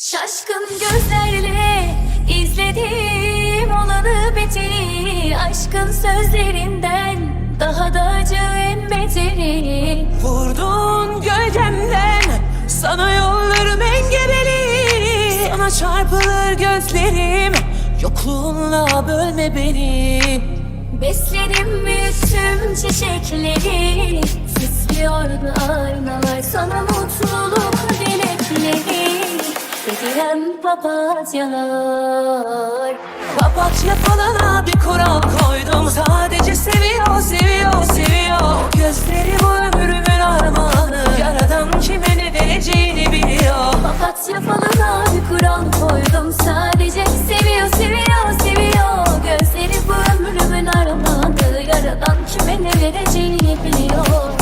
Şaşkın gözlerle izledim olanı biteni Aşkın sözlerinden daha da acı en beteri. Vurdun gölgemden Sana yollarım engebeli. Sana çarpılır gözlerim Yokluğunla bölme beni. Besledim büyüttüm çiçekleri Hediyen papatyalar. Papatya falana bir kural koydum. Sadece seviyor, seviyor, seviyor. Gözleri bu ömrümün armağanı. Yaradan kime ne vereceğini biliyor. Papatya falına bir kural koydum. Sadece seviyor, seviyor, seviyor. Gözleri bu ömrümün armağanı. Yaradan kime ne vereceğini biliyor